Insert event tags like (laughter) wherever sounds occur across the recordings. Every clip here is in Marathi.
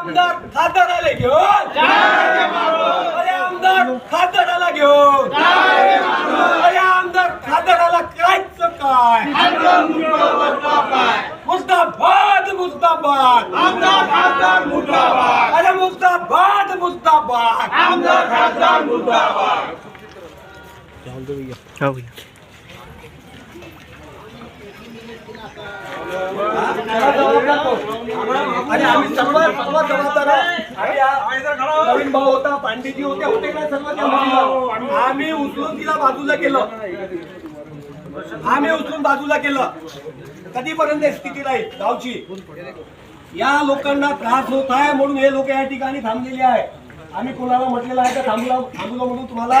आमदार खासदाराला घेऊन. अरे आमदार खासदाराला घेऊन. अरे आमदार खासदाराला करायचं काय? मुस्ताबाद मुस्ताबाद आमदार खासदार मुर्दाबाद. अरे मुस्ताबाद मुस्ताबाद आमदार खासदार मुर्दाबाद आणि आम्ही सर्व सर्व जबाबदार नवीन भाऊ होता पांडेजी होते होते काय सर्व त्या आम्ही उचलून तिला बाजूला केलं. आम्ही उचलून बाजूला केलं. कधीपर्यंत स्थिती राहील? गावची. या लोकांना त्रास होत आहे म्हणून हे लोक या ठिकाणी थांबलेले आहे. आम्ही कोणाला म्हटलेलं आहे का थांबला थांबलो म्हणून तुम्हाला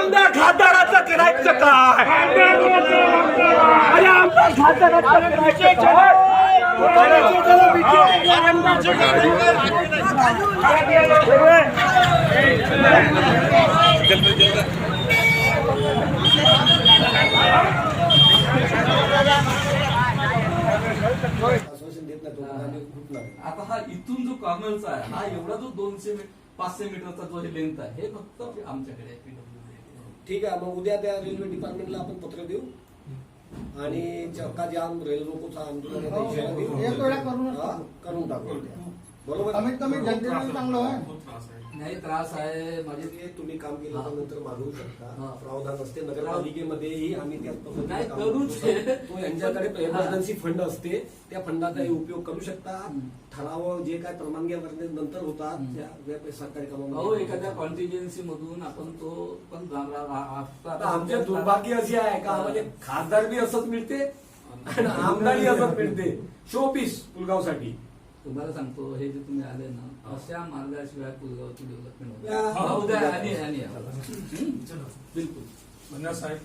काय? अरे आता हा इथून जो कॉमनचा आहे हा एवढा जो दोनशे पाचशे मीटरचा जो लेंथ आहे हे फक्त आमच्याकडे आहे. ठीक आहे मग उद्या त्या रेल्वे डिपार्टमेंटला आपण पत्र देऊ. आणि चक्का जाम रेल रोकोचा आंदोलन करूनच हा, टाकू. करून टाकू. बरोबर? कमीत कमी जनतेला चांगलं आहे. नाही त्रास आहे माझे म्हणजे तुम्ही काम केल्यानंतर मागवू शकता. प्रावधान असते. नगरपालिकेमध्येही आम्ही नाही, करूच. (laughs) हे. तो यांच्याकडे एमर्जन्सी फंड असते. त्या फंडाचाही उपयोग करू शकता. ठराव जे काय परवानग्या नंतर होतात. त्या सरकारी कामामध्ये एखाद्या कॉन्टिजेन्सी मधून आपण तो पण रा- रा- रा- आता आमचे दुर्भाग्य असे आहे का? म्हणजे खासदार बी असंच मिळते आणि आमदारही असंच मिळते. शोपीस पुलगावसाठी तुम्हाला सांगतो हे जे तुम्ही आले ना अशा मार्गाशिवाय पुलगावची डेव्हलपमेंट. होत? बिलकुल. साहेब